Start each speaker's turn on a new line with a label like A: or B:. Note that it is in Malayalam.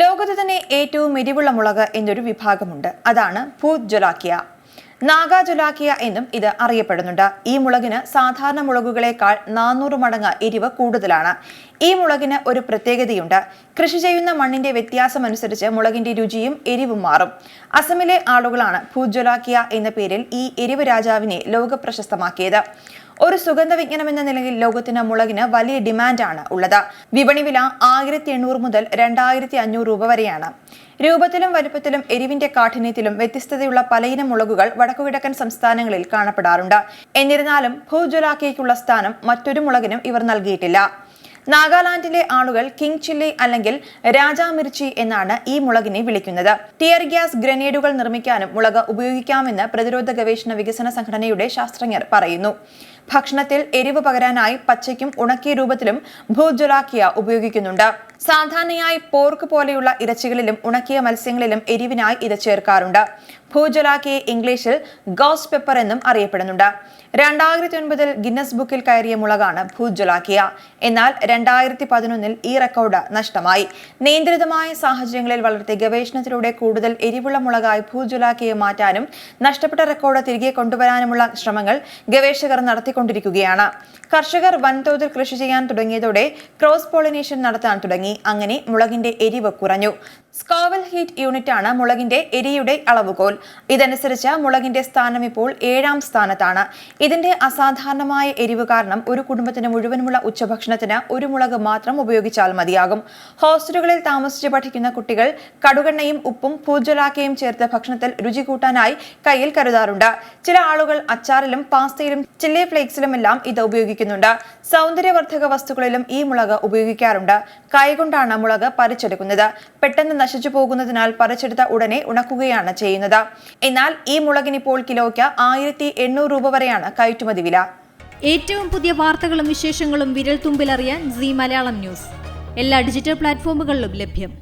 A: ലോകത്ത് തന്നെ ഏറ്റവും എരിവുള്ള മുളക് എന്നൊരു വിഭാഗമുണ്ട്. അതാണ് ഭൂത് ജൊലാക്കിയ. നാഗ ജൊലാക്കിയ എന്നും ഇത് അറിയപ്പെടുന്നുണ്ട്. ഈ മുളകിന് സാധാരണ മുളകുകളേക്കാൾ നാനൂറ് മടങ്ങ് എരിവ് കൂടുതലാണ്. ഈ മുളകിന് ഒരു പ്രത്യേകതയുണ്ട്. കൃഷി ചെയ്യുന്ന മണ്ണിന്റെ വ്യത്യാസം അനുസരിച്ച് മുളകിന്റെ രുചിയും എരിവും മാറും. അസമിലെ ആളുകളാണ് ഭൂത് ജൊലാക്കിയ എന്ന പേരിൽ ഈ എരിവ് രാജാവിനെ ലോക പ്രശസ്തമാക്കിയത് ഒരു സുഗന്ധ വിജ്ഞാനം എന്ന നിലയിൽ ലോകത്തിന് മുളകിന് വലിയ ഡിമാൻഡാണ് ഉള്ളത്. വിപണി വില ആയിരത്തി എണ്ണൂറ് മുതൽ രണ്ടായിരത്തി അഞ്ഞൂറ് രൂപ വരെയാണ്. രൂപത്തിലും വലുപ്പത്തിലും എരിവിന്റെ കാഠിന്യത്തിലും വ്യത്യസ്തതയുള്ള പലയിനം മുളകുകൾ വടക്കുകിഴക്കൻ സംസ്ഥാനങ്ങളിൽ കാണപ്പെടാറുണ്ട്. എന്നിരുന്നാലും ഭൂജ്വലാക്കിയേക്കുള്ള സ്ഥാനം മറ്റൊരു മുളകിനും ഇവർ നൽകിയിട്ടില്ല. നാഗാലാൻഡിലെ ആളുകൾ കിങ് ചില്ലി അല്ലെങ്കിൽ രാജാമിർച്ചി എന്നാണ് ഈ മുളകിനെ വിളിക്കുന്നത്. ടിയർ ഗ്യാസ് ഗ്രനേഡുകൾ നിർമ്മിക്കാനും മുളക് ഉപയോഗിക്കാമെന്ന് പ്രതിരോധ ഗവേഷണ വികസന സംഘടനയുടെ ശാസ്ത്രജ്ഞർ പറയുന്നു. ഭക്ഷണത്തിൽ എരിവ് പകരാനായി പച്ചയ്ക്കും ഉണക്കിയ രൂപത്തിലും ഭൂജ്വലാക്കിയ ഉപയോഗിക്കുന്നുണ്ട്. സാധാരണയായി പോർക്ക് പോലെയുള്ള ഇറച്ചികളിലും ഉണക്കിയ മത്സ്യങ്ങളിലും എരിവിനായി ഇത് ചേർക്കാറുണ്ട്. ഭൂജലാക്കിയെ ഇംഗ്ലീഷിൽ ഗോസ് പെപ്പർ എന്നും അറിയപ്പെടുന്നുണ്ട്. രണ്ടായിരത്തി ഒൻപതിൽ ഗിന്നസ് ബുക്കിൽ കയറിയ മുളകാണ് ഭൂജലാക്കിയ എന്നാൽ രണ്ടായിരത്തി പതിനൊന്നിൽ ഈ റെക്കോർഡ് നഷ്ടമായി. നിയന്ത്രിതമായ സാഹചര്യങ്ങളിൽ വളർത്തിയ ഗവേഷണത്തിലൂടെ കൂടുതൽ എരിവുള്ള മുളകായി ഭൂജലാക്കിയെ മാറ്റാനും നഷ്ടപ്പെട്ട റെക്കോർഡ് തിരികെ കൊണ്ടുവരാനുമുള്ള ശ്രമങ്ങൾ ഗവേഷകർ നടത്തിക്കൊണ്ടിരിക്കുകയാണ്. കർഷകർ വൻതോതിൽ കൃഷി ചെയ്യാൻ തുടങ്ങിയതോടെ ക്രോസ് പോളിനേഷൻ നടത്താൻ തുടങ്ങി. അങ്ങനെ മുളകിന്റെ എരിവ് കുറഞ്ഞു. സ്കോവൽ ഹീറ്റ് യൂണിറ്റ് ആണ് മുളകിന്റെ എരിയുടെ അളവുകോൽ. ഇതനുസരിച്ച് മുളകിന്റെ സ്ഥാനം ഇപ്പോൾ ഏഴാം സ്ഥാനത്താണ്. ഇതിന്റെ അസാധാരണമായ എരിവ് കാരണം ഒരു കുടുംബത്തിന് മുഴുവനുമുള്ള ഉച്ചഭക്ഷണത്തിന് ഒരു മുളക് മാത്രം ഉപയോഗിച്ചാൽ മതിയാകും. ഹോസ്റ്റലുകളിൽ താമസിച്ച് പഠിക്കുന്ന കുട്ടികൾ കടുകെണ്ണയും ഉപ്പും പൂജ്വലാക്കയും ചേർത്ത് ഭക്ഷണത്തിൽ രുചി കൂട്ടാനായി കയ്യിൽ കരുതാറുണ്ട്. ചില ആളുകൾ അച്ചാറിലും പാസ്തയിലും ചില്ലി ഫ്ലേക്സിലുമെല്ലാം ഇത് ഉപയോഗിക്കുന്നുണ്ട്. സൗന്ദര്യവർദ്ധക വസ്തുക്കളിലും ഈ മുളക് ഉപയോഗിക്കാറുണ്ട്. കൈകൊണ്ടാണ് മുളക് പറിച്ചെടുക്കുന്നത്. പെട്ടെന്ന് നശിച്ചു പോകുന്നതിനാൽ പറിച്ചെടുത്ത ഉടനെ ഉണക്കുകയാണ് ചെയ്യുന്നത്. എന്നാൽ ഈ മുളകിനിപ്പോൾ കിലോയ്ക്ക് ആയിരത്തി രൂപ വരെയാണ് കയറ്റുമതി വില.
B: ഏറ്റവും പുതിയ വാർത്തകളും വിശേഷങ്ങളും വിരൽ തുമ്പിലറിയാൻ സി മലയാളം ന്യൂസ്. എല്ലാ ഡിജിറ്റൽ പ്ലാറ്റ്ഫോമുകളിലും ലഭ്യം.